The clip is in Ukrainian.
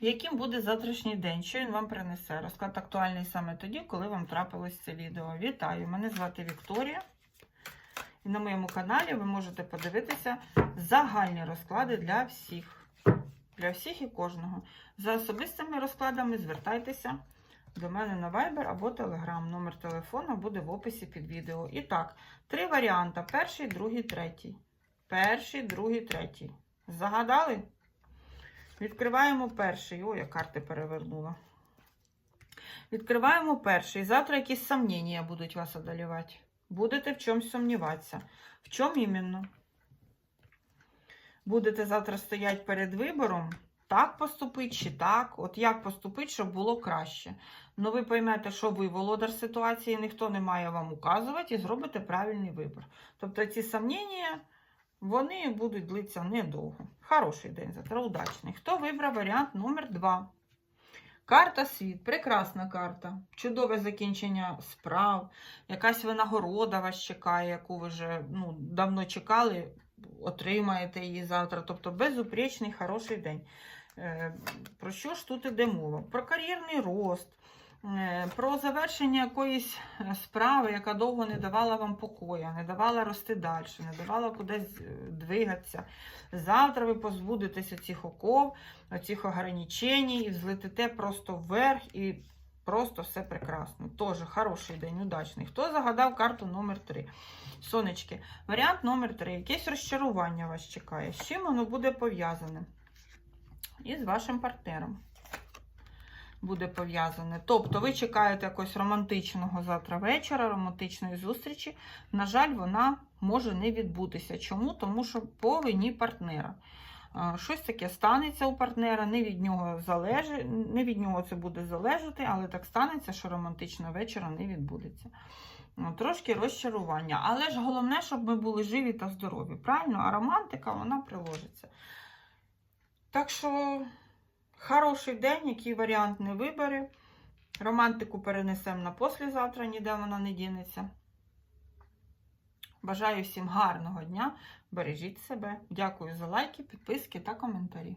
яким буде завтрашній день, що він вам принесе. Розклад актуальний саме тоді, коли вам трапилось це відео. Вітаю! Мене звати Вікторія. І на моєму каналі ви можете подивитися загальні розклади для всіх. Для всіх і кожного. За особистими розкладами звертайтеся до мене на Viber або Telegram. Номер телефона буде в описі під відео. І так, три варіанти: перший, другий, третій. Перший, другий, третій. Загадали? Відкриваємо перший. Ой, я карти перевернула. Відкриваємо перший. Завтра якісь сомнення будуть вас одолівати. Будете в чомусь сумніватися. В чому іменно? Будете завтра стояти перед вибором, так поступити чи так. От як поступити, щоб було краще. Ну, ви поймете, що ви володар ситуації, ніхто не має вам указувати і зробите правильний вибір. Тобто ці сомнення, вони будуть длитися недовго. Хороший день завтра, удачний. Хто вибрав варіант номер 2? Карта світ, прекрасна карта, чудове закінчення справ, якась винагорода вас чекає, яку ви вже ну, давно чекали, отримаєте її завтра. Тобто безупречний, хороший день. Е, Про що ж тут іде мова? Про кар'єрний рост, про завершення якоїсь е, справи, яка довго не давала вам покоя, не давала рости далі, не давала кудись е, двигатися. Завтра ви позбудетесь оцих оков, оцих ограничень і взлетите просто вверх і просто все прекрасно. Тоже хороший день, удачний. Хто загадав карту номер 3? Сонечки, варіант номер 3. Якесь розчарування вас чекає. З чим воно буде пов'язане? І з вашим партнером буде пов'язане. Тобто ви чекаєте якогось романтичного завтра вечора, романтичної зустрічі. На жаль, вона може не відбутися. Чому? Тому що по вині партнера. Щось таке станеться у партнера, не від нього залежить, не від нього це буде залежати, але так станеться, що романтичного вечора не відбудеться. Ну, Трошки розчарування. Але ж головне, щоб ми були живі та здорові. Правильно? А романтика вона приложиться. Так що, хороший день, який варіант не вибере. Романтику перенесемо на послезавтра, ніде вона не дінеться. Бажаю всім гарного дня. Бережіть себе. Дякую за лайки, підписки та коментарі.